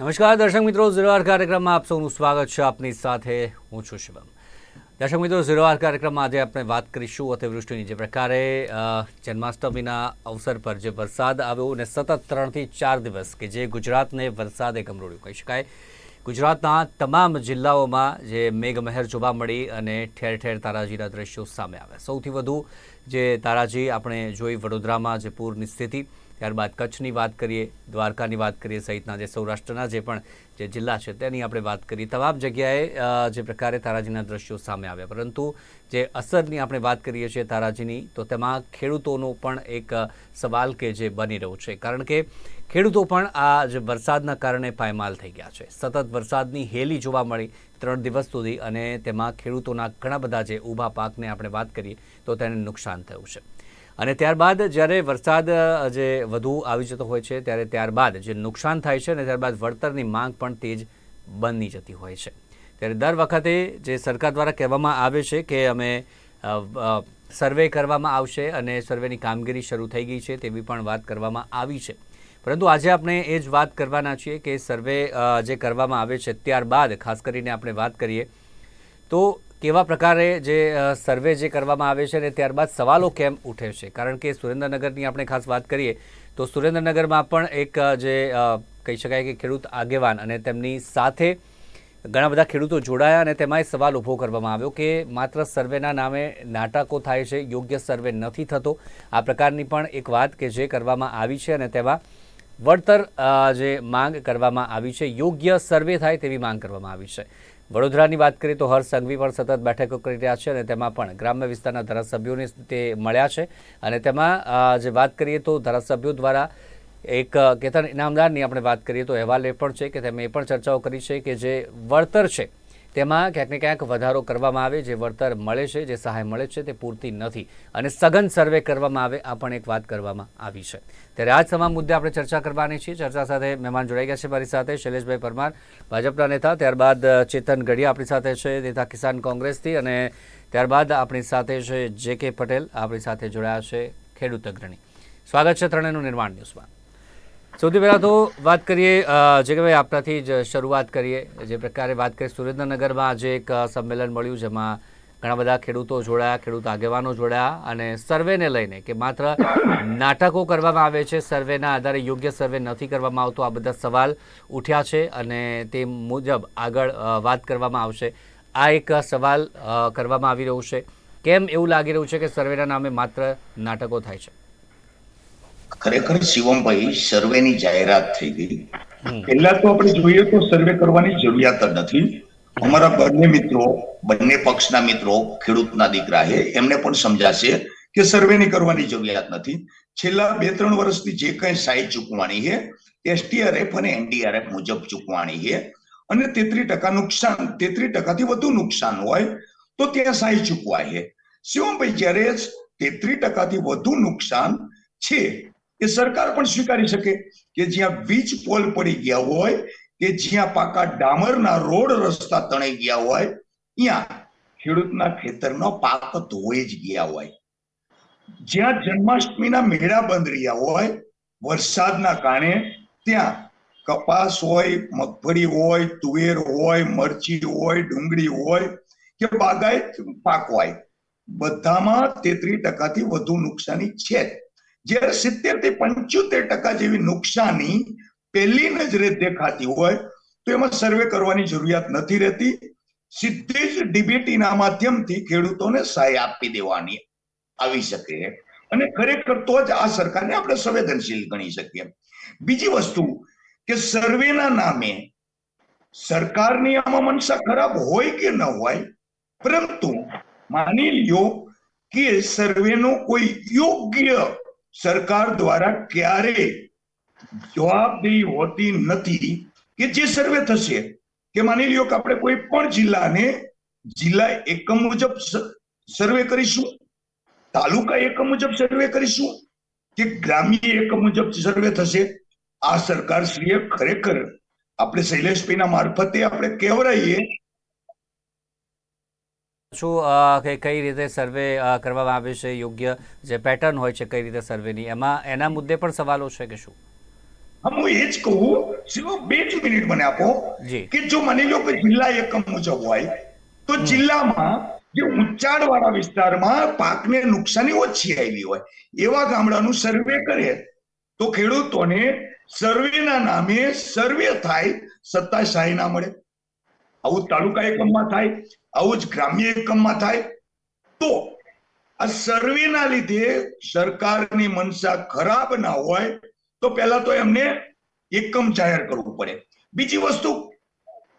નમસ્કાર, દર્શક મિત્રો. ઝીરોઆર કાર્યક્રમમાં આપ સૌનું સ્વાગત છે આપની સાથે. હું છું શિવમ દર્શક મિત્રો ઝીરોઆર કાર્યક્રમમાં આજે આપણે વાત કરીશું અતિવૃષ્ટિની. જે પ્રકારે જન્માષ્ટમીના અવસર પર જે વરસાદ આવ્યો અને સતત ત્રણથી ચાર દિવસ કે જે ગુજરાતને વરસાદે ગમરોડ્યું કહી શકાય. ગુજરાતના તમામ જિલ્લાઓમાં જે મેઘમહેર જોવા મળી અને ઠેર ઠેર તારાજીના દ્રશ્યો સામે આવ્યા. સૌથી વધુ જે તારાજી આપણે જોઈ વડોદરામાં જે પૂરની સ્થિતિ ત્યારબાદ કચ્છની વાત કરીએ, દ્વારકાની વાત કરીએ સહિતના જે સૌરાષ્ટ્રના જે પણ જે જિલ્લા છે તેની આપણે વાત કરીએ. તમામ જગ્યાએ જે પ્રકારે તારાજીના દ્રશ્યો સામે આવ્યા. પરંતુ જે અસરની આપણે વાત કરીએ છીએ તારાજીની, તો તેમાં ખેડૂતોનો પણ એક સવાલ કે જે બની રહ્યો છે. કારણ કે ખેડૂતો પણ આ જે વરસાદના કારણે પાયમાલ થઈ ગયા છે. સતત વરસાદની હેલી જોવા મળી ત્રણ દિવસ સુધી અને તેમાં ખેડૂતોના ઘણા બધા જે ઊભા પાકને આપણે વાત કરીએ, તો તેને નુકસાન થયું છે. અને ત્યારબાદ જ્યારે વરસાદ જે વધુ આવી જતો હોય છે, ત્યારે ત્યારબાદ જે નુકસાન થાય છે અને ત્યારબાદ વળતરની માંગ પણ તેજ બની જતી હોય છે. ત્યારે દર વખતે જે સરકાર દ્વારા કહેવામાં આવે છે કે અમે સર્વે કરવામાં આવશે અને સર્વેની કામગીરી શરૂ થઈ ગઈ છે તેવી પણ વાત કરવામાં આવી છે. પરંતુ આજે આપણે એ જ વાત કરવાના છીએ કે સર્વે જે કરવામાં આવે છે ત્યારબાદ, ખાસ કરીને આપણે વાત કરીએ, તો કેવા પ્રકારે જે સર્વે જે કરવામાં આવે છે અને ત્યારબાદ સવાલો કેમ ઉઠે છે? કારણ કે સુરેન્દ્રનગરની આપણે ખાસ વાત કરીએ, તો સુરેન્દ્રનગરમાં પણ એક જે કહી શકાય કે ખેડૂત આગેવાન અને તેમની સાથે ઘણા બધા ખેડૂતો જોડાયા અને તેમાં સવાલ ઊભો કરવામાં આવ્યો કે માત્ર સર્વેના નામે નાટકો થાય છે, યોગ્ય સર્વે નથી થતો. આ પ્રકારની પણ એક વાત કે જે કરવામાં આવી છે અને તેમાં વળતર જે માંગ કરવામાં આવી છે, યોગ્ય સર્વે થાય તેવી માંગ કરવામાં આવી છે. વડોદરાની વાત કરીએ તો હર્ષ સંઘવી પણ સતત બેઠકો કરી રહ્યા છે અને તેમાં પણ ગ્રામ્ય વિસ્તારના ધારાસભ્યોને તે મળ્યા છે. અને તેમાં જે વાત કરીએ તો ધારાસભ્યો દ્વારા એક કેતન ઇનામદારની આપણે વાત કરીએ તો અહેવાલ એ પણ છે કે તેમણે એ પણ ચર્ચાઓ કરી છે કે જે વળતર છે તેમાં ક્યાંક ને ક્યાંક વધારો કરવામાં આવે, જે વળતર મળે છે, જે સહાય મળે છે, તે પૂરતી નથી. અને સઘન સર્વે કરવામાં આવે, આ પણ એક વાત કરવામાં આવી છે. ત્યારે આ તમામ મુદ્દે આપણે ચર્ચા કરવાની છીએ ચર્ચા સાથે મહેમાન જોડાઈ ગયા છે મારી સાથે શૈલેષભાઈ પરમાર, ભાજપના નેતા, ત્યારબાદ ચેતન ગઢિયા આપણી સાથે છે, નેતા કિસાન કોંગ્રેસથી અને ત્યારબાદ આપણી સાથે છે જે કે પટેલ, આપણી સાથે જોડાયા છે ખેડૂત અગ્રણી. સ્વાગત છે ત્રણેયનું નિર્માણ ન્યૂઝમાં. સૌથી પહેલાં તો વાત કરીએ જે કે ભાઈ આપણાથી જ શરૂઆત કરીએ. જે પ્રકારે વાત કરીએ, સુરેન્દ્રનગરમાં આજે એક સંમેલન મળ્યું જેમાં ઘણા બધા ખેડૂતો જોડાયા, ખેડૂત આગેવાનો જોડાયા અને સર્વેને લઈને કે માત્ર નાટકો કરવામાં આવે છે, સર્વેના આધારે યોગ્ય સર્વે નથી કરવામાં આવતો, આ બધા સવાલ ઉઠ્યા છે અને તે મુજબ આગળ વાત કરવામાં આવશે. આ એક સવાલ કરવામાં આવી રહ્યું છે. કેમ એવું લાગી રહ્યું છે કે સર્વેના નામે માત્ર નાટકો થાય છે? ખરેખર શિવમભાઈ સર્વેની જાહેરાત થઈ ગઈ. પહેલા તો આપણે જોઈએ તો સર્વે કરવાની જરૂરિયાત જ નથી. અમારા બંને મિત્રો બંને પક્ષના મિત્રો ખેડૂતના દીકરા છે એમને પણ સમજાશે કે સર્વેની કરવાની જરૂરિયાત નથી. છેલ્લા બે ત્રણ વર્ષથી જે જે કઈ સહાય ચૂકવાની છે એસટીઆરએફ અને એનડીઆરએફ મુજબ ચૂકવાની છે. અને તેત્રી ટકા નુકસાન તેત્રી ટકાથી વધુ નુકસાન હોય તો ત્યાં સહાય ચૂકવાય છે. શિવમભાઈ જ્યારે તેત્રી ટકાથી વધુ નુકસાન છે એ સરકાર પણ સ્વીકારી શકે કે જ્યાં વીજ પોલ પડી ગયા હોય, કે જ્યાં પાકા ડામરના રોડ રસ્તા તણાઈ ગયા હોય, ત્યાં ખેડૂતના ખેતરનો પાક ધોઈ જ ગયા હોય જ્યાં જન્માષ્ટમીના મેળા બંધ રહ્યા હોય, વરસાદના કારણે ત્યાં કપાસ હોય, મગફળી હોય, તુવેર હોય, મરચી હોય, ડુંગળી હોય, કે બાગાયત પાક હોય બધામાં તેત્રીસ ટકાથી વધુ નુકસાની છે. જ્યારે સિત્તેરથી પંચોતેર ટકા જેવી નુકસાની પહેલી નજરે દેખાતી હોય, તો એમાં સર્વે કરવાની જરૂરિયાત નથી રહેતી. સીધી જ ડીબીટીના માધ્યમથી ખેડૂતોને સહાય આપી દેવાની આવી શકે. અને ખરેખર તો જ આ સરકારને આપણે સંવેદનશીલ ગણી શકીએ. બીજી વસ્તુ કે સર્વેના નામે સરકારની આમાં મનસા ખરાબ હોય કે ન હોય, પરંતુ માની લ્યો કે સર્વેનો કોઈ યોગ્ય સરકાર દ્વારા ક્યારે જવાબદેહી હોતી નથી કે જે સર્વે થશે, કે માની લ્યો કે આપણે કોઈ પણ જિલ્લાને જિલ્લા એકમ મુજબ સર્વે કરીશું, તાલુકા એકમ મુજબ સર્વે કરીશું, કે ગ્રામ્ય એકમ મુજબ સર્વે થશે, આ સરકાર શ્રીએ ખરેખર આપણે શૈલેષભાઈના મારફતે આપણે કહેવરાઈએ શું કે કઈ રીતે સર્વે કરવામાં આવે છે યોગ્ય જે પેટર્ન હોય છે કઈ રીતે સર્વેની? એમાં એના મુદ્દે પણ સવાલો છે કે શું? હું એ જ કહું શિવ બે જ મિનિટ મને આપો કે જો માની લો કે જિલ્લા એકમ મુજબ હોય તો જિલ્લામાં જે ઉંચાણ વાળા વિસ્તારમાં પાકને નુકસાની ઓછી આવી હોય એવા ગામડાનું સર્વે કરે તો ખેડૂતોને સર્વેના નામે સર્વે થાય સત્તા શાહી ના મળે. આવું તાલુકા એકમમાં થાય, આવું જ ગ્રામ્ય એકમમાં થાય. તો આ સર્વેના લીધે સરકારની મનસા ખરાબ ના હોય, તો પહેલા તો એમને એકમ જાહેર કરવું પડે. બીજી વસ્તુ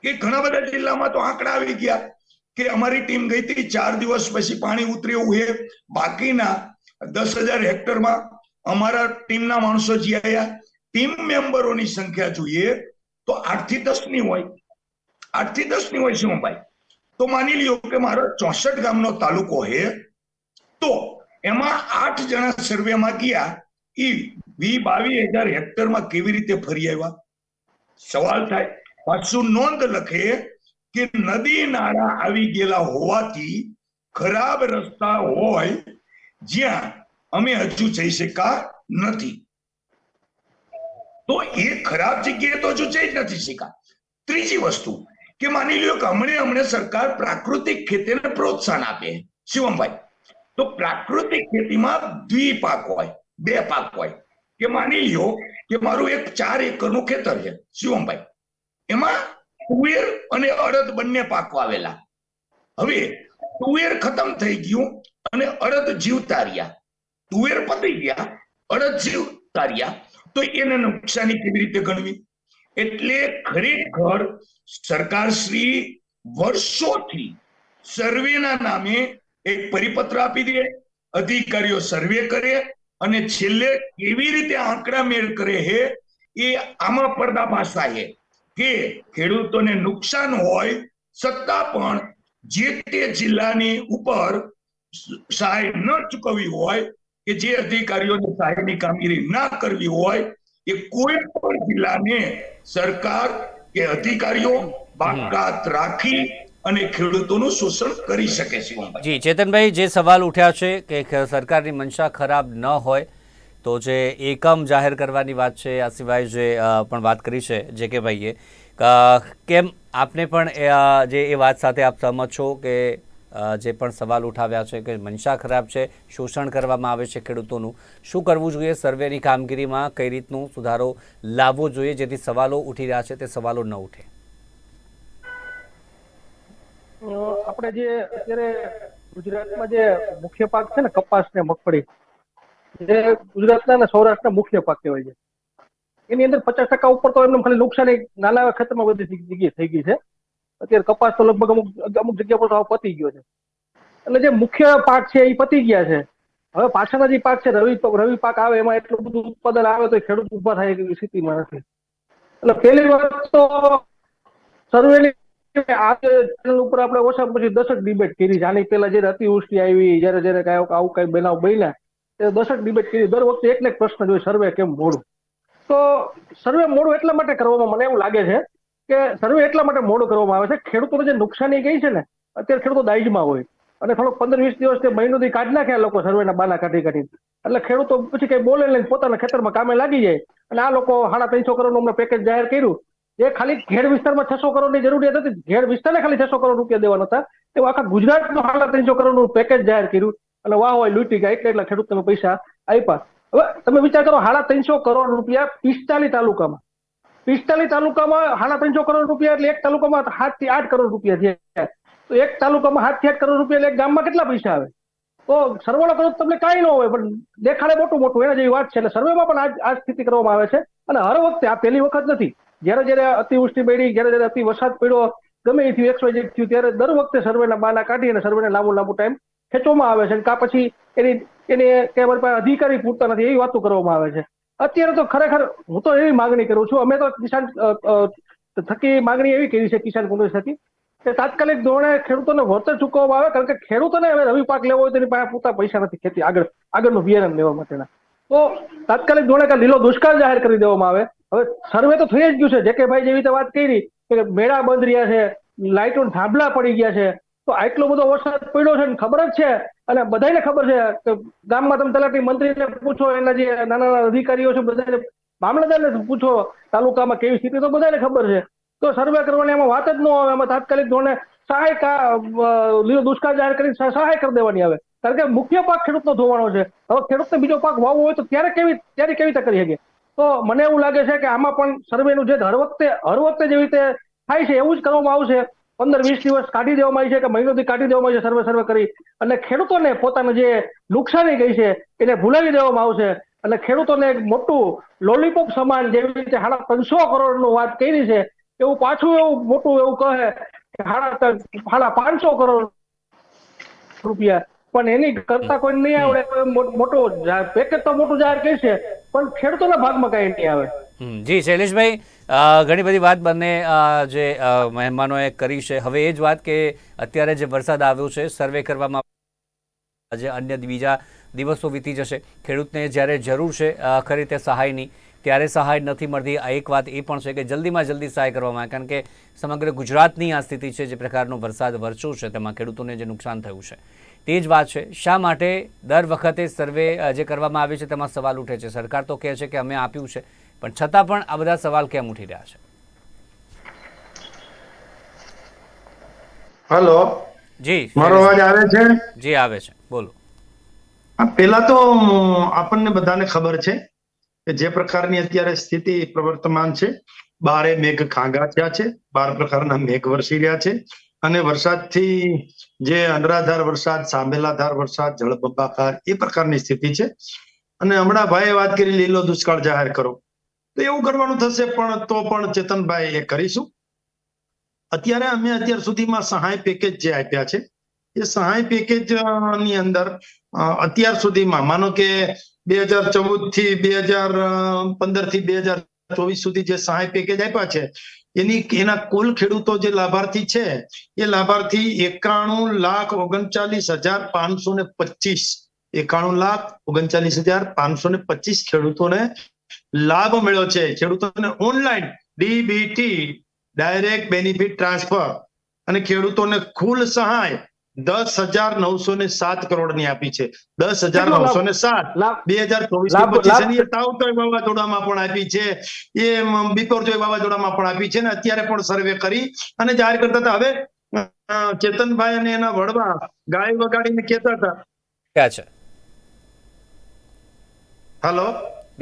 કે ઘણા બધા જિલ્લામાં તો આંકડા આવી ગયા કે અમારી ટીમ ગઈ હતી ચાર દિવસ પછી પાણી ઉતરી એવું છે. બાકીના દસ હજાર હેક્ટરમાં અમારા ટીમના માણસો જે આવ્યા ટીમ મેમ્બરોની સંખ્યા જોઈએ તો આઠથી દસની હોય. આઠથી દસની હોય શિવભાઈ તો માની લ્યો કે મારો ચોસઠ ગામનો તાલુકો હે તો એમાં આઠ જણા સર્વેમાં ગયા, ઈ વી બાવીસ હજાર હેક્ટરમાં કેવી રીતે ફરી આવ્યા? સવાલ થાય. પાછું નોંધ લખે કે નદી નાળા આવી ગયેલા હોવાથી ખરાબ રસ્તા હોય જ્યાં અમે હજુ જઈ શકા નથી. તો એ ખરાબ જગ્યાએ તો હજુ જઈ જ નથી શકા ત્રીજી વસ્તુ કે માની લ્યો કે હમણે હમણે સરકાર પ્રાકૃતિક ખેતીને પ્રોત્સાહન આપે. શિવમભાઈ, તો પ્રાકૃતિક ખેતીમાં દ્વિપાક હોય, બે પાક હોય. કે માની લ્યો કે મારું એક ચાર એકરનું ખેતર છે, શિવમભાઈ. એમાં તુવેર અને અડદ બંને પાક વાવેલા. હવે તુવેર ખતમ થઈ ગયું અને અડદ જીવતા રહ્યા તુવેર પતી ગયા, અડદ જીવતા રહ્યા તો એને નુકસાની કેવી રીતે ગણવી? એટલે ખરેખર સરકારશ્રી વર્ષોથી સર્વેના નામે એક પરિપત્ર આપી દે, અધિકારીઓ સર્વે કરે અને છેલ્લે કેવી રીતે આંકડા મેળ કરે હે એ આમાં પર્દાફાશ થાય કે ખેડૂતોને નુકસાન હોય સત્તા પણ જે તે જિલ્લાની ઉપર સહાય ન ચૂકવવી હોય કે જે અધિકારીઓને સહાયની કામગીરી ના કરવી હોય એ કોઈ પણ જિલ્લાને સરકાર કે અધિકારીઓ બાકાત રાખી અને ખેડૂતોનું શોષણ કરી શકે છે. જી ચેતનભાઈ જે સવાલ ઉઠ્યા છે કે સરકારની મંશા ખરાબ ન હોય તો જે એકમ જાહેર કરવાની વાત છે આ સિવાય જે પણ વાત કરી છે જે કે ભાઈએ કેમ આપને પણ એ, જે એ વાત સાથે આપ સહમત છો કે જે પણ સવાલ ઉઠાવ્યા છે કે મનસા ખરાબ છે, શોષણ કરવામાં આવે છે ખેડૂતોનું, શું કરવું જોઈએ? સર્વેની કામગીરીમાં કઈ રીતનું સુધારો લાવવો જોઈએ? જેથી સવાલો ઉઠી રહ્યા છે તે સવાલો ન ઉઠે. આપણે જે અત્યારે ગુજરાતમાં જે મુખ્ય પાક છે ને, કપાસ ને મગફળી, જે ગુજરાતના અને સૌરાષ્ટ્રના મુખ્ય પાક કહેવાય છે. એની અંદર પચાસ ટકા ઉપર તો એમને ખાલી નુકસાની, નાના ખેતરમાં બધી જગ્યાએ થઈ ગઈ છે. અત્યારે કપાસ તો લગભગ અમુક અમુક જગ્યા પર તો પતી ગયો છે. એટલે જે મુખ્ય પાક છે એ પતી ગયા છે. હવે પાછળના જે પાક છે, રવિ રવિ પાક આવે એમાં એટલું બધું ઉત્પાદન આવે તો ખેડૂત ઊભા થાય એવી સ્થિતિમાં નથી. એટલે પહેલી વાત તો સર્વેની ચેનલ ઉપર આપણે ઓછા પછી દશક ડિબેટ કરી જાની પહેલા જયારે અતિવૃષ્ટિ આવી, જયારે જયારે કઈ આવું કઈ બનાવ બન્યા, ત્યારે દશક ડિબેટ કરી. દર વખતે એક ને એક પ્રશ્ન જોઈએ સર્વે કેમ મોડું? તો સર્વે મોડું એટલા માટે કરવામાં મને એવું લાગે છે કે સર્વે એટલા માટે મોડો કરવામાં આવે છે, ખેડૂતોને જે નુકસાની ગઈ છે ને, અત્યારે ખેડૂતો દાઈજમાં હોય. અને થોડોક પંદર વીસ દિવસ તે મહિનો દી કાઢી નાખ્યા લોકો સર્વેના બાના કાઢી કાઢી. એટલે ખેડૂતો પછી કઈ બોલે લઈને પોતાના ખેતરમાં કામે લાગી જાય. અને આ લોકો સાડા ત્રણસો કરોડનું હમણાં પેકેજ જાહેર કર્યું. એ ખાલી ઘેડ વિસ્તારમાં છસો કરોડની જરૂરિયાત હતી. ઘેડ વિસ્તારને ખાલી છસો કરોડ રૂપિયા દેવાના હતા. તે આખા ગુજરાતનું સાડા ત્રણસો કરોડનું પેકેજ જાહેર કર્યું. અને વાહ હોય, લૂંટી ગયા, એટલે એટલા ખેડૂતોને પૈસા આપ્યા. હવે તમે વિચાર કરો, સાડા ત્રણસો કરોડ રૂપિયા પિસ્તાલીસ તાલુકામાં. પિસ્તાલીસ તાલુકામાં સાડા ત્રણસો કરોડ રૂપિયા એટલે એક તાલુકામાં સાતથી આઠ કરોડ રૂપિયા છે. તો એક તાલુકામાં સાતથી આઠ કરોડ રૂપિયા એટલે એક ગામમાં કેટલા પૈસા આવે? તો સરવાળો કરો તમને કાંઈ ન હોય, પણ દેખાડે મોટું મોટું, એના જેવી વાત છે. એટલે સર્વેમાં પણ આ આ સ્થિતિ કરવામાં આવે છે. અને હર વખતે આ પહેલી વખત નથી. જ્યારે જ્યારે અતિવૃષ્ટિ પડી, જ્યારે જ્યારે અતિ વરસાદ પડ્યો, ગમે એ થયું એક્સ થયું, ત્યારે દર વખતે સર્વેના બાના કાઢી અને સર્વેને લાંબો લાંબુ ટાઈમ ખેંચવામાં આવે છે. કા પછી એની એની કે પાસે અધિકારી પૂરતા નથી, એવી વાતો કરવામાં આવે છે. અત્યારે તો ખરેખર હું તો એવી માંગણી કરું છું, અમે તો કિસાન થકી માંગણી એવી કરી છે કિસાન કોંગ્રેસ થકી કે તાત્કાલિક ધોરણે ખેડૂતોને વળતર ચૂકવવામાં આવે, કારણ કે ખેડૂતોને હવે રવિ પાક લેવો હોય તો એની પાસે પૂરતા પૈસા નથી ખેતી, આગળ, આગળનું બિયારણ લેવા માટેના. તો તાત્કાલિક ધોરણે કે લીલો દુષ્કાળ જાહેર કરી દેવામાં આવે. હવે સર્વે તો થઈ જ ગયું છે જે કે ભાઈ જેવી રીતે વાત કરી કે મેળા બંધ રહ્યા છે લાઇટો થાંભલા પડી ગયા છે તો આટલો બધો વરસાદ પડ્યો છે ખબર જ છે. અને બધાને ખબર છે કે ગામમાં તમે તલાટી મંત્રીને પૂછો, એના જે નાના નાના અધિકારીઓ છે બધાને મામલતદારને પૂછો, તાલુકામાં કેવી સ્થિતિ તો બધાને ખબર છે. તો સર્વે કરવાની એમાં વાત જ ન આવે એમાં તાત્કાલિક ધોરણે સહાય લીલો દુષ્કાળ જાહેર કરી સહાય કરી દેવાની આવે. કારણ કે મુખ્ય પાક ખેડૂતનો ધોવાનો છે. હવે ખેડૂતને બીજો પાક વાવવો હોય તો ત્યારે કેવી ત્યારે કેવી રીતે કરી શકે? તો મને એવું લાગે છે કે આમાં પણ સર્વેનું જે હર વખતે હર વખતે જેવી રીતે થાય છે, એવું જ કરવામાં આવશે. પંદર, વીસ દિવસ કાઢી દેવામાં આવી છે કે મહિનોથી કાઢી દેવામાં આવી છે, સર્વે સર્વે કરી. અને ખેડૂતોને પોતાને જે નુકસાની ગઈ છે, એને ભૂલાવી દેવામાં આવશે. અને ખેડૂતોને એક મોટું લોલીપોપ સમાન જેવી રીતે સાડા ત્રણસો કરોડનું વાત કરી છે, એવું પાછું એવું મોટું એવું કહે કે સાડા પાંચસો કરોડ રૂપિયા. પણ એની કરતા કોઈ નહીં આવડે મોટો પેકેજ તો મોટું જાહેર કહે છે, પણ ખેડૂતોના ભાગમાં કઈ નહીં આવે. જી, શૈલેષભાઈ ઘણી બધી વાત બંને જે મહેમાનોએ કરી છે. હવે એ જ વાત કે અત્યારે જે વરસાદ આવ્યો છે, સર્વે કરવામાં આજે અન્ય બીજા દિવસો વીતી જશે. ખેડૂતને જ્યારે જરૂર છે ખરી તે સહાયની, ત્યારે સહાય નથી મળતી. આ એક વાત એ પણ છે કે જલ્દીમાં જલ્દી સહાય કરવામાં આવે. કારણ કે સમગ્ર ગુજરાતની આ સ્થિતિ છે, જે પ્રકારનો વરસાદ વરસ્યો છે, તેમાં ખેડૂતોને જે નુકસાન થયું છે. તે જ વાત છે, શા માટે દર વખતે સર્વે જે કરવામાં આવે છે, તેમાં સવાલ ઉઠે છે? સરકાર તો કહે છે કે અમે આપ્યું છે. પણ છતાં પણ આ બધા સવાલ કેમ ઉઠી રહ્યા છે? હેલો. જી મારો અવાજ આવે છે? જી આવે છે. બોલો. પેલા તો આપણને બધાને ખબર છે કે જે પ્રકારની અત્યારે સ્થિતિ પ્રવર્તમાન છે બારે મેઘ ખાંગા થયા છે બાર પ્રકારના મેઘ વરસી રહ્યા છે અને વરસાદથી જે અનરાધાર વરસાદ સાંભેલાધાર વરસાદ જળબંબાકાર એ પ્રકારની સ્થિતિ છે. અને હમણાં ભાઈએ વાત કરી લીલો દુષ્કાળ જાહેર કરો. તો એવું કરવાનું થશે પણ તો પણ ચેતનભાઈ એ કરીશું. અત્યારે અમે અત્યાર સુધીમાં સહાય પેકેજ જે આપ્યા છે, એ સહાય પેકેજની અંદર અત્યાર સુધીમાં, માનો કે બે હજાર ચૌદથી બે હજાર પંદરથી બે હજાર ચોવીસ સુધી જે સહાય પેકેજ આપ્યા છે, એની, એના કુલ ખેડૂતો જે લાભાર્થી છે, એ લાભાર્થી એકાણું લાખ ઓગણચાલીસ હજાર પાંચસો ને પચીસ, એકાણું લાખ ઓગણચાલીસ હજાર પાંચસો ને પચીસ ખેડૂતોને લાભ મળ્યો છે. ખેડૂતોને online DBT direct benefit transfer અને ખેડૂતોને કુલ સહાય દસ હજાર નવસો ને સાત કરોડની આપી છે. દસ હજાર નવસો ને સાત બે હજાર ચોવીસ તાવતોય વાવાઝોડામાં પણ આપી છે. એ બિપોરજોય વાવાઝોડામાં પણ આપી છે ને અત્યારે પણ સર્વે કરી અને જાહેર કરતા હતા. હવે ચેતનભાઈ અને એના વડવા ગાય વગાડીને કહેતા હતા. ક્યાં છે? હાલો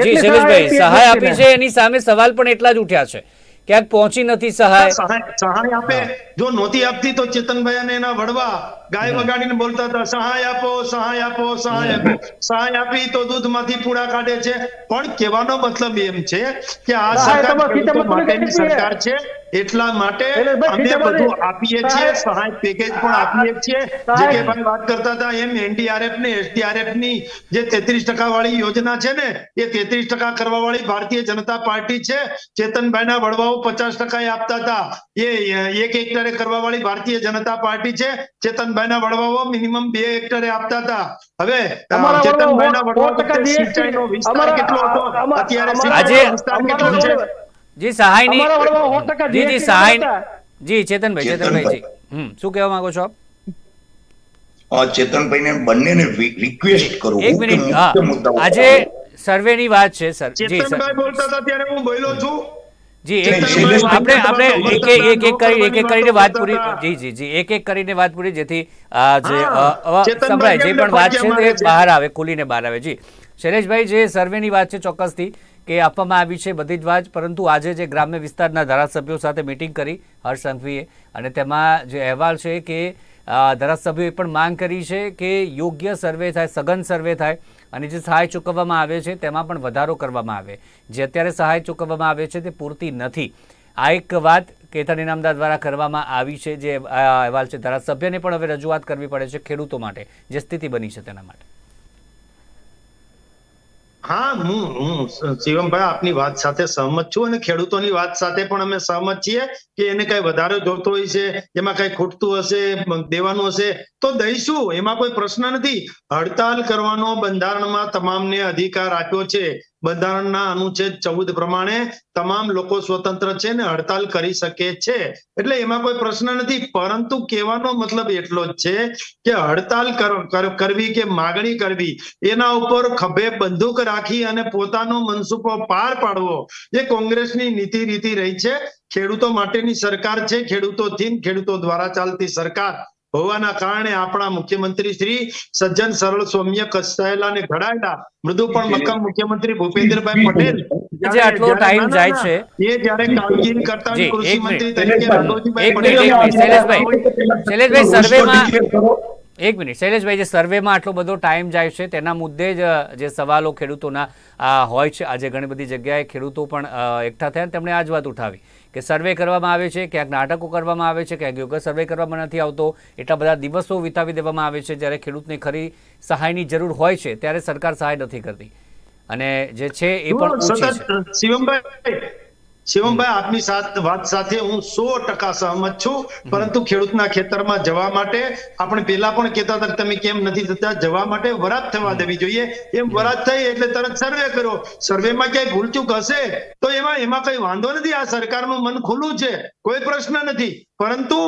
જી શૈલેષભાઈ સહાય આપી છે એની સામે સવાલ પણ એટલા જ ઉઠ્યા છે. ક્યાંક પહોંચી નથી સહાય. સહાય આપે. જો નહોતી આપતી તો ચેતનભાઈ અને એના વડવા ગાય વગાડીને બોલતા હતા સહાય આપો સહાય આપો સહાય આપો. સહાય આપી તો દૂધમાંથી પૂડા કાઢે છે. પણ કહેવાનો મતલબ એમ છે કે આ સરકાર માટેની સરકાર છે. એટલા માટે અમે બધું આપીએ છીએ સહાય- પેકેજ પણ આપીએ છીએ. જે કે ભાઈ વાત કરતા હતા એમ એનડીઆરએફ ને એસડીઆરએફની જે તેત્રીસ ટકા વાળી યોજના છે ને એ તેત્રીસ ટકા કરવા વાળી ભારતીય જનતા પાર્ટી છે. ચેતનભાઈના વડવાઓ પચાસ ટકા આપતા હતા. એ એક હેક્ટરે કરવા વાળી ભારતીય જનતા પાર્ટી છે. ચેતનભાઈના વડવાઓ મિનિમમ બે હેક્ટરે આપતા હતા. હવે ચેતનભાઈ ના ચેતનભાઈના વડવાઓ કેટલો હતો? અત્યારે કેટલો છે? જી સહાયની જી જી સહાય જી ચેતનભાઈ ચેતનભાઈ. જી હમ શું કહેવા માંગો છો? આપ ચેતનભાઈને બંનેને રિક્વેસ્ટ કરું એક મિનિટ આજે સર્વેની વાત છે સર. જી સર. બોલતા હતા ત્યારે હું બોલ્યો છું. જી એક આપણે આપણે એક એક એક કરી એક એક કરીને વાત પૂરી જી જી જી. એક એક કરીને વાત પૂરી જેથી આ જે સંભળાય જે પણ વાત છે તે બહાર આવે ખુલીને બહાર આવે. જી. શૈલેષભાઈ જે સર્વેની વાત છે ચોક્કસથી કે આપવામાં આવી છે બધી જ વાત, પરંતુ આજે જે ગ્રામ્ય વિસ્તારના ધારાસભ્યો સાથે મિટિંગ કરી હર્ષ સંઘવીએ અને તેમાં જે અહેવાલ છે કે ધારાસભ્યોએ પણ માંગ કરી છે કે યોગ્ય સર્વે થાય, સઘન સર્વે થાય અને જે સહાય ચૂકવવામાં આવે છે તેમાં પણ વધારો કરવામાં આવે. જે અત્યારે સહાય ચૂકવવામાં આવે છે તે પૂરતી નથી. આ એક વાત કેતન ઇનામદાર દ્વારા કરવામાં આવી છે, જે અહેવાલ છે. ધારાસભ્યને પણ હવે રજૂઆત કરવી પડે છે ખેડૂતો માટે. જે સ્થિતિ બની છે તેના માટે. હા, હું હું શિવમભાઈ, આપની વાત સાથે સહમત છું અને ખેડૂતોની વાત સાથે પણ અમે સહમત છીએ કે એને કઈ વધારે જોતો હોય છે, એમાં કઈ ખૂટતું હશે દેવાનું હશે, તો દઈશું, એમાં કોઈ પ્રશ્ન નથી. હડતાલ કરવાનો બંધારણમાં તમામને અધિકાર આપ્યો છે. બંધારણના અનુચ્છેદ ચૌદ પ્રમાણે તમામ લોકો સ્વતંત્ર છે ને હડતાલ કરી શકે છે. એટલે એમાં કોઈ પ્રશ્ન નથી, પરંતુ કહેવાનો મતલબ એટલો જ છે કે હડતાલ કર- કર- કરવી કે માગણી કરવી, એના ઉપર ખભે બંદૂક રાખી અને પોતાનો મનસુખો પાર પાડવો, એ કોંગ્રેસની નીતિ રીતિ રહી છે. ખેડૂતો માટેની સરકાર છે, ખેડૂતોથી ને ખેડૂતો દ્વારા ચાલતી સરકાર. હોવાના કારણે આપણા મુખ્યમંત્રી શ્રી સજ્જન સરળ સૌમ્ય કસાયેલા ને ઘડાયેલા મૃદુ પણ મક્કમ મુખ્યમંત્રી ભૂપેન્દ્રભાઈ પટેલ જે આટલો ટાઈમ જાય છે. એ જ્યારે કામગીરી કરતા કૃષિ એક મંત્રી. તરીકે શૈલેષભાઈ. સર્વેમાં એક મિનિટ શૈલેષભાઈ જે સર્વેમાં આટલો બધો ટાઈમ જાય છે તેના મુદ્દે જ જે સવાલો ખેડૂતોના હોય છે આજે ઘણી બધી જગ્યાએ ખેડૂતો પણ એકઠા થયા અને તેમણે આ જ વાત ઉઠાવી કે સર્વે કરવામાં આવે છે ક્યાંક નાટકો કરવામાં આવે છે ક્યાંક યોગ્ય સર્વે કરવામાં નથી આવતો. એટલા બધા દિવસો વિતાવી દેવામાં આવે છે જ્યારે ખેડૂતને ખરી સહાયની જરૂર હોય છે ત્યારે સરકાર સહાય નથી કરતી. અને જે છે એ પણ શિવમભાઈ શિવમભાઈ આપની સાથ વાત સાથે હું સો ટકા સહમત છું. પરંતુ ખેડૂતના ખેતરમાં જવા માટે આપણે પેલા પણ કહેતા હતા તમે કેમ નથી થતા? જવા માટે વરાત થવા દેવી જોઈએ. એમ વરાત થઈ એટલે તરત સર્વે કર્યો. સર્વેમાં ક્યાંય ભૂલચૂક હશે તો એમાં એમાં કઈ વાંધો નથી. આ સરકારનું મન ખુલ્લું છે. કોઈ પ્રશ્ન નથી. પરંતુ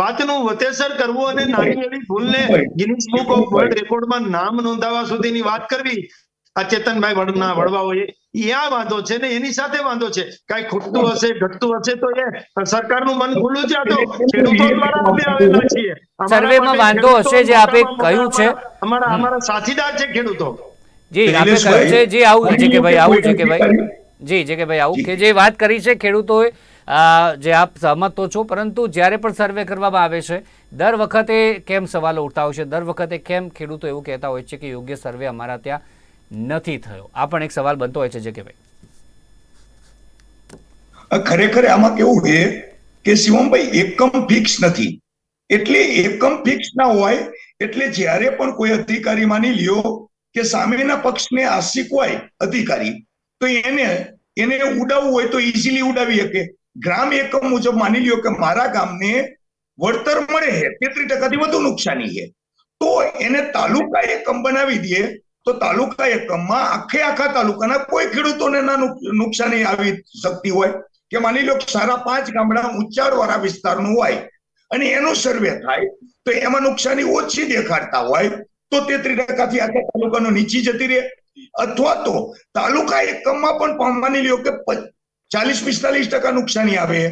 વાતનું વતેસર કરવું અને નાની એવી ભૂલને ગિનિસ બુક ઓફ વર્લ્ડ રેકોર્ડમાં નામ નોંધાવવા સુધીની વાત કરવી. આ ચેતનભાઈ વડના વડવાઓએ આ વાંધો છે ને એની સાથે વાંધો છે. કઈ ખૂટતું હશે ઘટતું હશે તો એ સરકારનું મન ખુલ્લું છે તો ખેડૂતો દ્વારા અમે આવેલા છીએ. સર્વેમાં વાંધો હશે જે આપે કહ્યું છે. અમારા અમારા સાથીદાર છે ખેડૂતો. જી આપે કહ્યું છે જી આવું છે કે ભાઈ આવું છે કે ભાઈ જી જે કે ભાઈ આવું કે જે વાત કરી છે ખેડૂતોએ જે આપ સહમત તો છો પરંતુ જ્યારે પણ સર્વે કરવામાં આવે છે દર વખતે કેમ સવાલો ઉઠતા હોય છે? દર વખતે કેમ ખેડૂતો એવું કહેતા હોય છે કે યોગ્ય સર્વે અમારા ત્યાં નથી થયો. આ પણ એક સવાલ બનતો હોય છે જે કે ભાઈ. ખરેખર આમાં કેવું છે કે શિવમભાઈ એકમ ફિક્સ નથી. એટલે એકમ ફિક્સ ના હોય, એટલે જ્યારે પણ કોઈ અધિકારી માની લ્યો કે સામેના પક્ષને આશિક હોય અધિકારી, તો એને એને ઉડાવવું હોય તો ઈઝીલી ઉડાવી શકે. ગ્રામ એકમ મુજબ માની લ્યો કે મારા ગામને વળતર મળે છે, તેત્રીસ ટકાથી વધુ નુકસાની છે. તો એને તાલુકા એકમ બનાવી દે તો તાલુકા એકમમાં આખે આખા તાલુકાના કોઈ ખેડૂતોને ના નુકસાની આવી શકતી હોય કે માની લો સારા પાંચ ગામડા ઊંચાણવાળા વિસ્તારનું હોય અને એનું સર્વે થાય તો એમાં નુકસાની ઓછી દેખાડતા હોય તો તેત્રીસ ટકાથી આખા તાલુકાનો નીચી જતી રહે. અથવા તો તાલુકા એકમમાં પણ માની લ્યો કે ચાલીસ પિસ્તાલીસ ટકા નુકસાની આવે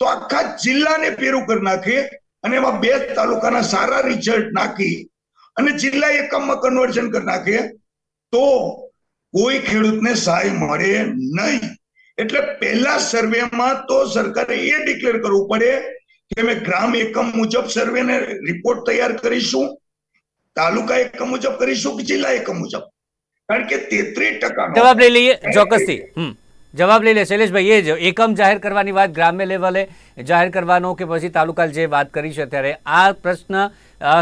તો આખા જિલ્લાને પેરું કરી નાખે અને એમાં બે તાલુકાના સારા રિઝલ્ટ નાખી અને જિલ્લા એકમમાં કન્વર્ઝન કરી નાખે તો કોઈ ખેડૂતને સહાય મળે નહીં. એટલે પહેલા સર્વેમાં તો સરકારે એ ડિક્લેર કરવું પડે કે અમે ગ્રામ એકમ મુજબ સર્વેને રિપોર્ટ તૈયાર કરીશું તાલુકા એકમ મુજબ કરીશું કે જિલ્લા એકમ મુજબ? કારણ કે તેત્રીસ ટકા જવાબ લઈ લઈએ ચોક્કસથી. જવાબ લઈ લે. શૈલેષભાઈ, એ જ. એકમ જાહેર કરવાની વાત ગ્રામ્ય લેવલે જાહેર કરવાનો કે પછી તાલુકા જે વાત કરી છે ત્યારે આ પ્રશ્ન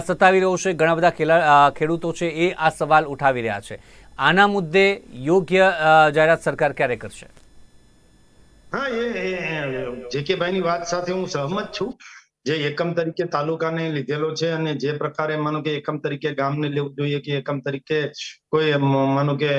સતાવી રહ્યો છે. ઘણા બધા ખેડૂતો છે એ આ સવાલ ઉઠાવી રહ્યા છે. આના મુદ્દે યોગ્ય જાહેરાત સરકાર ક્યારે કરશે? હા એ, જે કે ભાઈની વાત સાથે હું સહમત છું. જે એકમ તરીકે તાલુકાને લીધેલો છે અને જે પ્રકારે માનો કે એકમ તરીકે ગામને લેવું જોઈએ કે એકમ તરીકે કોઈ માનો કે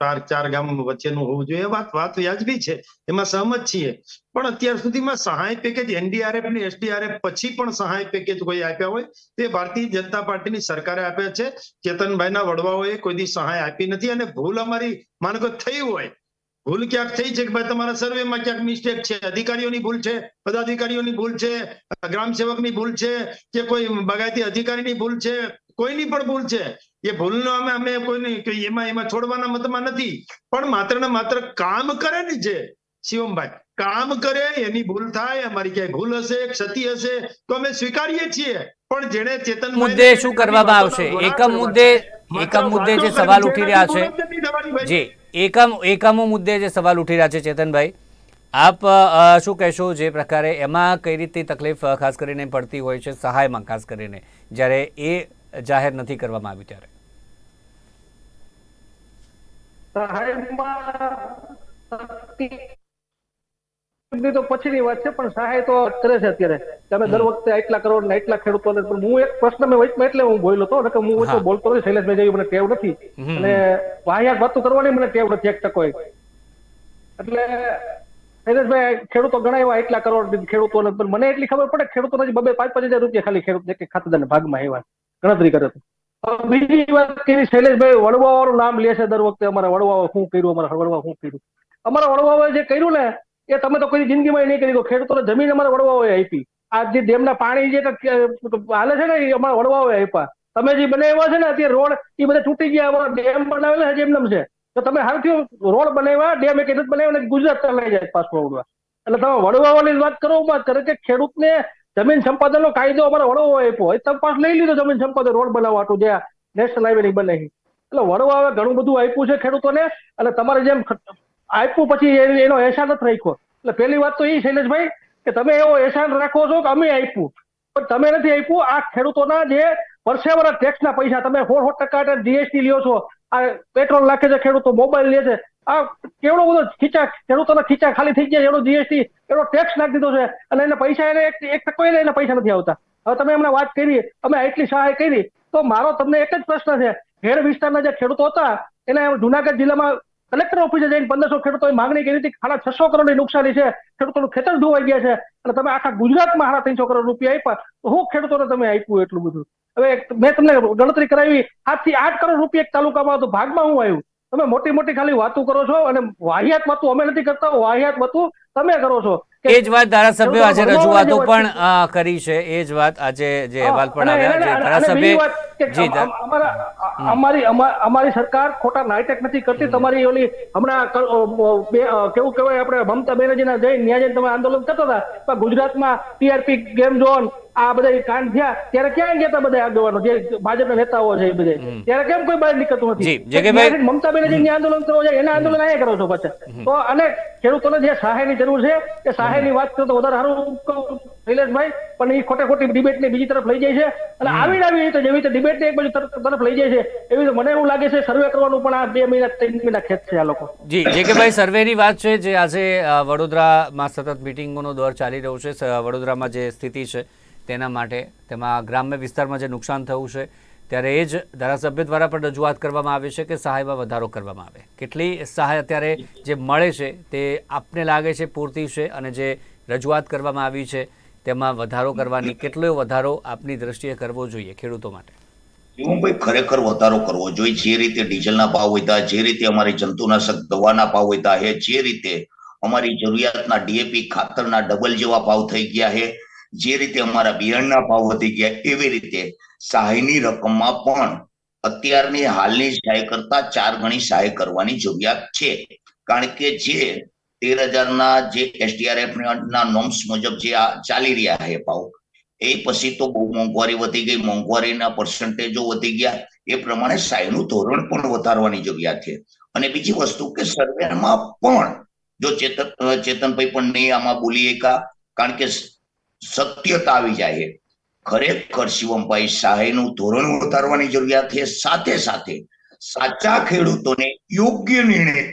ચાર ચાર ગામ વચ્ચેનું હોવું જોઈએ વાત વાત વ્યાજબી છે. એમાં સહમત છીએ. પણ અત્યાર સુધીમાં સહાય પેકેજ એનડીઆરએફ ને એસડીઆરએફ પછી પણ સહાય પેકેજ કોઈ આપ્યા હોય, તે ભારતીય જનતા પાર્ટીની સરકારે આપ્યા છે. ચેતનભાઈના વડવાઓએ કોઈ દી સહાય આપી નથી અને ભૂલ અમારી માનો કે થઈ હોય. ભૂલ ક્યાંક થઈ છે કે ભાઈ તમારા સર્વેમાં ક્યાંક મિસ્ટેક છે? અધિકારીઓની ભૂલ છે? પદાધિકારીઓની ભૂલ છે? ગ્રામ સેવકની ભૂલ છે? કે કોઈ બગાયતી અધિકારીની ભૂલ છે? કોઈની પણ ભૂલ છે? એ ભૂલનો અમે અમે કોઈની એમાં એમાં છોડવાના મતમાં નથી. પણ માત્ર ને માત્ર કામ કરે ને જે શિવમભાઈ કામ કરે એની ભૂલ થાય અમારી ક્યાંય ભૂલ હશે ક્ષતિ હશે તો અમે સ્વીકારીએ છીએ. પણ જેને ચેતન મુદ્દે શું કરવામાં આવશે? એકમ મુદ્દે એકમ મુદ્દે જે સવાલ ઉઠી રહ્યા છે જી. એકમ, એકમો મુદ્દે જે સવાલ ઉઠી રહ્યા છે ચેતનભાઈ, આપ શું કહેશો જે પ્રકારે એમાં કઈ રીતે તકલીફ ખાસ કરીને પડતી હોય છે, સહાયમાં ખાસ કરીને, જ્યારે એ જાહેર નથી કરવામાં આવ્યું ત્યારે? સહાયમાં તો પછીની વાત છે પણ સહાય તો કરે છે અત્યારે. તમે દર વખતે આટલા કરોડ ને આટલા ખેડૂતોને પણ હું એક પ્રશ્ન મેં વચમાં એટલે હું બોલ્યો હતો કે હું વચમાં બોલતો નથી શૈલેષભાઈ જેવી મને ટેવ નથી. અને વાહિયાત વાતો કરવાની મને ટેવ નથી એક ટકો એટલે શૈલેષભાઈ ખેડૂતો ઘણા એવા એટલા કરોડ ખેડૂતોને પણ મને એટલી ખબર પડે ખેડૂતો ખેડૂતોને બબે પાંચ પાંચ હજાર રૂપિયા ખાલી ખેડૂત એક ખાતેદારના ભાગમાં એવા ગણતરી કરે તો બીજી વાત કેવી? શૈલેષભાઈ વડવાઓનું નામ લે છે દર વખતે અમારા વડવાઓ શું કર્યું અમારા વડવાઓ શું કર્યું? અમારા વડવાઓએ જે કર્યું ને એ તમે તો કોઈ જિંદગીમાં નહીં કરી ખેડૂતોને જમીન અમારે વડવાઓએ આપી. આ જે ડેમના પાણી જે હાલે છે ને, એ અમારા વડવાઓએ આપ્યા. તમે જે બનાવ્યા છે ને, અત્યારે રોડ એ બધા તૂટી ગયા, અમારા ડેમ બનાવેલા છે એમનેમ છે. તો તમે હાલથી રોડ બનાવ્યા, ડેમ એક નથી બનાવ્યા ને ગુજરાત લઈ જાય પાછું વડવા એટલે તમે વડવાઓની વાત કરો વાત કરે કે ખેડૂતને જમીન સંપાદનનો કાયદો અમારે વડવો આપ્યો એ તમે પાછું લઈ લીધો જમીન સંપાદન, રોડ બનાવવા તો જે નેશનલ હાઈવે ની બને એટલે વડવાઓએ ઘણું બધું આપ્યું છે ખેડૂતોને, અને તમારે જેમ આપ્યું પછી એનો એહસાન જ રાખ્યો. એટલે પહેલી વાત તો એ શૈલેષભાઈ, કે તમે એવો એહસાન રાખો છો કે અમે આપ્યું. પણ તમે નથી આપ્યું, આ ખેડૂતોના જે પરસેવરના ટેક્સના પૈસા, તમે સોળ સોળ ટકા જીએસટી લ્યો છો. આ પેટ્રોલ નાખે છે ખેડૂતો મોબાઈલ લે છે. આ કેવડો બધો ખીચા ખેડૂતોના ખીચા ખાલી થઈ ગયા એનો જીએસટી એનો ટેક્સ નાખી દીધો છે. અને એને પૈસા એને એક એક ટકો એને એના પૈસા નથી આવતા. હવે તમે એમને વાત કરી અમે આટલી સહાય કરી, તો મારો તમને એક જ પ્રશ્ન છે. ઘેર વિસ્તારના જે ખેડૂતો હતા, એને જુનાગઢ જિલ્લામાં કલેક્ટર ઓફિસે જઈને પંદરસો ખેડૂતોએ માંગણી કરી હતી આના છસો કરોડની નુકસાની છે ખેડૂતોનું ખેતર ધોવાઈ ગયા છે અને તમે આખા ગુજરાતમાં સાડા ત્રણસો કરોડ રૂપિયા આપ્યા. તો હું ખેડૂતોને તમે આપ્યું એટલું બધું. હવે મેં તમને ગણતરી કરાવી આઠથી આઠ કરોડ રૂપિયા એક તાલુકામાં તો ભાગમાં હું આવ્યું. તમે મોટી મોટી ખાલી વાતો કરો છો અને વાહિયાત વાતો અમે નથી કરતા વાહિયાત વાતો તમે કરો છો. એ જ વાત ધારાસભ્યો આજે રજૂઆતો પણ કરી છે. એ જ વાત આજે જે અહેવાલ પણ આવ્યા ધારાસભ્ય કે અમારા અમારી અમારી સરકાર ખોટા નાટક નથી કરતી. તમારી ઓલી હમણાં કેવું કહેવાય આપણે મમતા બેનર્જીના જઈને ન્યાય જઈને તમે આંદોલન કરતા હતા. પણ ગુજરાતમાં ટીઆરપી ગેમ ઝોન આ બધા કાંડ થયા. ત્યારે ક્યાં ગયા હતા બધા આગેવાનો જે ભાજપના નેતાઓ છે એ બધે. ત્યારે કેમ કોઈ બહાર નીકળતું નથી? મમતા બેનર્જી આંદોલન કરવો છે એના આંદોલન અહીંયા કરો છો પાછા. તો અને ખેડૂતોને જે સહાયની જરૂર છે એ સહાયની વાત કરો તો વધારે સારું શૈલેષભાઈ. પણ એ ખોટે ખોટી ડિબેટને બીજી તરફ લઈ જાય છે. અને આવી આવી રીતે જેવી રીતે ડિબેટને એક બાજુ તરફ લઈ જાય છે. એવી મને એવું લાગે છે સર્વે કરવાનું પણ આ બે મહિના, ત્રણ મહિના ખેત છે આ લોકો. જી, જે કે ભાઈ સર્વેની વાત છે જે આજે વડોદરામાં સતત મિટિંગોનો દોર ચાલી રહ્યો છે વડોદરામાં જે સ્થિતિ છે તેના માટે, તેમાં ગ્રામ્ય વિસ્તારમાં જે નુકસાન થયું છે, ત્યારે એ જ ધારાસભ્ય દ્વારા પણ રજૂઆત કરવામાં આવે છે કે સહાયમાં વધારો કરવામાં આવે. કેટલી સહાય અત્યારે જે મળે છે તે આપને લાગે છે, પૂરતી છે અને જે રજૂઆત કરવામાં આવી છે તેમાં વધારો કરવાની, કેટલો વધારો આપની દ્રષ્ટિએ કરવો જોઈએ ખેડૂતો માટે? જીવનભાઈ ખરેખર વધારો કરવો જોઈએ. જે રીતે ડીઝલના ભાવ વધ્યા, જે રીતે અમારી જંતુનાશક દવાના ભાવ વધ્યા છે, જે રીતે અમારી જરૂરિયાતના ડીએપી ખાતરના ડબલ જેવા ભાવ થઈ ગયા છે, જે રીતે અમારા બિયારણના ભાવ વધી ગયા, એવી રીતે સહાયની રકમમાં પણ અત્યારની હાલની સહાય કરતા ચાર ગણી સહાય કરવાની જરૂરિયાત છે. કારણ કે જે તેર હજારના જે એસડીઆરએફ ના નોર્મ્સ મુજબ જે આ ચાલી રહ્યા છે ભાવ એ પછી તો બહુ મોંઘવારી વધી ગઈ. મોંઘવારીના પર્સન્ટેજો વધી ગયા. એ પ્રમાણે સાયનું ધોરણ પણ વધારવાની જરૂરિયાત છે. અને બીજી વસ્તુ કે સર્વેમાં પણ જો ચેતન, ચેતનભાઈ પણ નહીં આમાં બોલીએ કા કારણ કે સત્યતા આવી જાય ખરેખર શિવમભાઈ સહાયનું ધોરણ વધારવાની જરૂરિયાત છે. સાથે સાથે સાચા ખેડૂતોને યોગ્ય નિર્ણય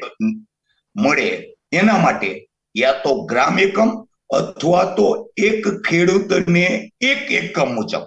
મળે એના માટે યા તો ગ્રામ એકમ અથવા તો એક ખેડૂતને એક એકમ મુજબ.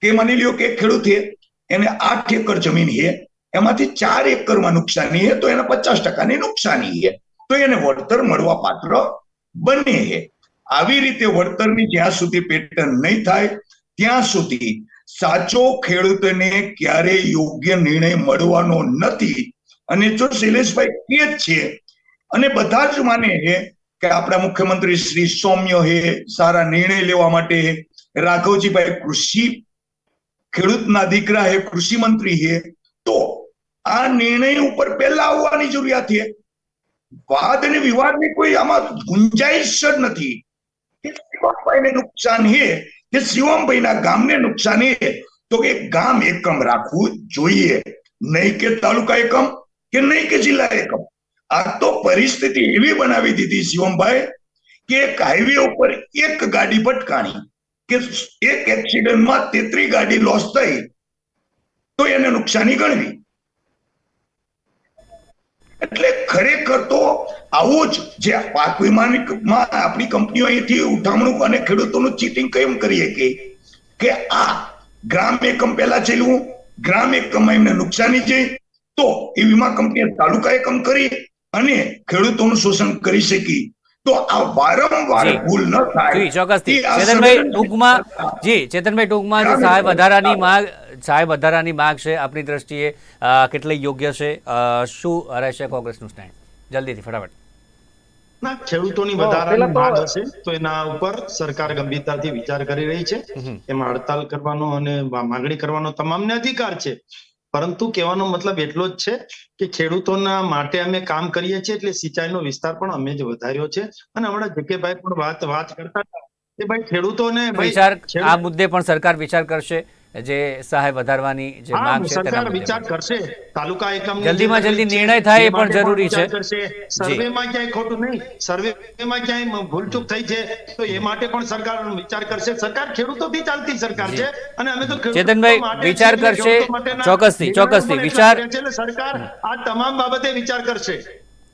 કે માની લ્યો કે ખેડૂત છે, એને આઠ એકર જમીન છે, એમાંથી ચાર એકરમાં નુકસાની છે, તો એને પચાસ ટકાની નુકસાની છે. તો એને વળતર મળવા પાત્ર બને છે. આવી રીતે વળતરની જ્યાં સુધી પેટર્ન નહીં થાય, ત્યાં સુધી સાચો ખેડૂતને ક્યારે યોગ્ય નિર્ણય મળવાનો નથી. અને જો શૈલેષભાઈ કે છે, અને બધા જ માને છે કે આપણા મુખ્યમંત્રી શ્રી સૌમ્ય હે, સારા નિર્ણય લેવા માટે રાઘવજીભાઈ કૃષિ ખેડૂતના દીકરા હે, કૃષિ મંત્રી હે. તો આ નિર્ણય ઉપર પહેલા આવવાની જરૂરિયાત છે વાદ અને વિવાદની કોઈ આમાં ગુંજાઈશ જ નથી. કે શિવમભાઈને નુકસાન હે, કે શિવમભાઈના ગામને નુકસાન હે, તો કે ગામ એકમ રાખવું જોઈએ. નહીં કે તાલુકા એકમ, કે નહીં કે જિલ્લા એકમ. આ તો પરિસ્થિતિ એવી બનાવી દીધી શિવમભાઈ કે એક હાઈવે ઉપર એક ગાડી ભટકાણી કે એક એક્સિડન્ટમાં તેત્રી ગાડી લોસ થઈ તો એને નુકસાની ગણવી. એટલે ખરેખર તો આવું જ જે પાક વીમામાં આપણી કંપનીઓ અહીંથી ઉઠામણું અને ખેડૂતોનું ચીટિંગ કેમ કરીએ કે કે આ ગ્રામ એકમ પહેલા છેલ્લું ગ્રામ એકમમાં એમને નુકસાની જઈ તો એ વીમા કંપનીએ તાલુકા એકમ કરી અને ખેડૂતોનું શોષણ કરી શકી. તો આ વારંવાર ભૂલ ન થાય. જી ચોક્કસથી. ચેતનભાઈ ટૂંકમાં જી ચેતનભાઈ ટૂંકમાં જે સહાય વધારાની માંગ સહાય વધારાની માંગ છે આપની દ્રષ્ટિએ કેટલી યોગ્ય છે. શું રહેશે કોંગ્રેસનું સ્ટેન્ડ? જલ્દીથી ફટાફટ. ના ખેડૂતોની વધારાની માંગ હશે તો એના ઉપર સરકાર ગંભીરતાથી વિચાર કરી રહી છે. એમાં હડતાલ કરવાનો અને માંગણી કરવાનો તમામને અધિકાર છે. પરંતુ કહેવાનો મતલબ એટલો જ છે કે ખેડૂતોના માટે અમે કામ કરીએ છીએ એટલે સિંચાઈનો વિસ્તાર પણ અમે જ વધાર્યો છે. અને હમણાં જગ્યાભાઈ પણ વાત વાત કરતા હતા કે ભાઈ ખેડૂતોને વિચાર આ મુદ્દે પણ સરકાર વિચાર કરશે. જે સહાય વધારવાની જે માંગ છે સરકાર વિચાર કરશે. તાલુકા એકમ જલ્દીમાં જલ્દી નિર્ણય થાય એ પણ જરૂરી છે. સર્વેમાં ક્યાંય ખોટું નહીં. સર્વેમાં ક્યાંય ભૂલચૂક થઈ છે તો એ માટે પણ સરકાર વિચાર કરશે. સરકાર ખેડૂતોથી ચાલતી સરકાર છે અને અમે તો ચેતનભાઈ, વિચાર કરશે. ચોક્કસથી, ચોક્કસથી. વિચાર- સરકાર આ તમામ બાબતે વિચાર કરશે.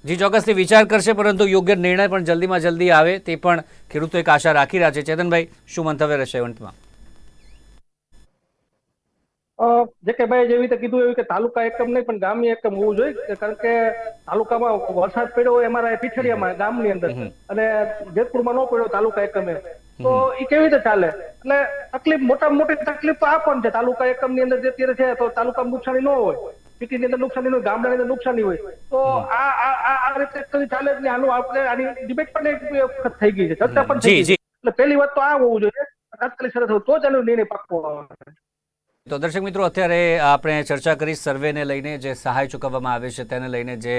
જી ચોક્કસથી વિચાર કરશે પરંતુ યોગ્ય નિર્ણય પણ જલ્દીમાં જલ્દી આવે તે પણ ખેડૂતો એક આશા રાખી રહ્યા છે. ચેતનભાઈ શું મંતવ્ય રહેશે અંતમાં? જે કે ભાઈ જેવી રીતે કીધું એવું કે તાલુકા એકમ નહીં પણ ગામની એકમ હોવું જોઈએ કારણ કે તાલુકામાં વરસાદ પડ્યો હોય અમારા પીઠડિયામાં ગામની અંદર. અને જેતપુરમાં ન પડ્યો તાલુકા એકમે. તો એ કેવી રીતે ચાલે? એટલે તકલીફ મોટા મોટી તકલીફ તો આ પણ છે. તાલુકા એકમની અંદર જે અત્યારે છે તો તાલુકામાં નુકસાની ન હોય. સિટીની અંદર નુકસાની ન હોય ગામડાની અંદર નુકસાની હોય. તો આ આ આ રીતે કદી ચાલે જ નહીં. આનું આપણે આની ડિબેટ પણ એક વખત થઈ ગઈ છે. ચર્ચા પણ થઈ ગઈ એટલે પહેલી વાત તો આ હોવું જોઈએ. તાત્કાલિક સરસ તો જ આનો નિર્ણય પાક્કો આવે. તો દર્શક મિત્રો, અત્યારે આપણે ચર્ચા કરી સર્વેને લઈને જે સહાય ચૂકવવામાં આવે છે તેને લઈને જે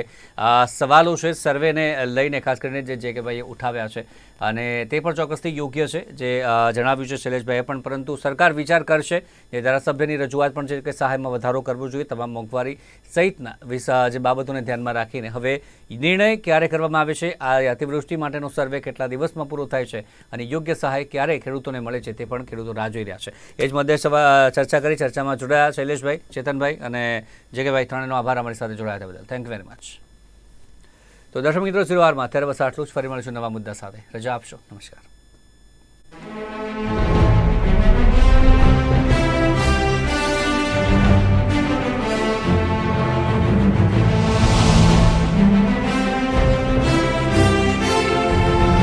સવાલો છે સર્વેને લઈને, ખાસ કરીને જે જે કે ભાઈએ ઉઠાવ્યા છે. અને તે પણ ચોક્કસથી યોગ્ય છે જે જણાવ્યું છે શૈલેષભાઈએ પણ, પરંતુ સરકાર વિચાર કરશે. એ ધારાસભ્યની રજૂઆત પણ છે કે સહાયમાં વધારો કરવો જોઈએ તમામ મોંઘવારી સહિતના જે બાબતોને ધ્યાનમાં રાખીને. હવે નિર્ણય ક્યારે કરવામાં આવે છે? આ અતિવૃષ્ટિ માટેનો સર્વે કેટલા દિવસમાં પૂરો થાય છે? અને યોગ્ય સહાય ક્યારે ખેડૂતોને મળે છે તે પણ ખેડૂતો રાહ જોઈ રહ્યા છે. એ જ મુદ્દે ચર્ચા કરી અમારી ચર્ચામાં જોડાયા શૈલેષભાઈ, ચેતનભાઈ અને જેકેભાઈ, ત્રણેયનો આભાર અમારી સાથે જોડાયા બદલ. થેન્ક યુ વેરી મચ તો દર્શક મિત્રો શિરોવારમાં અત્યારે બસ આટલું જ. ફરી મળીશું નવા મુદ્દા સાથે. રજા આપશો. નમસ્કાર.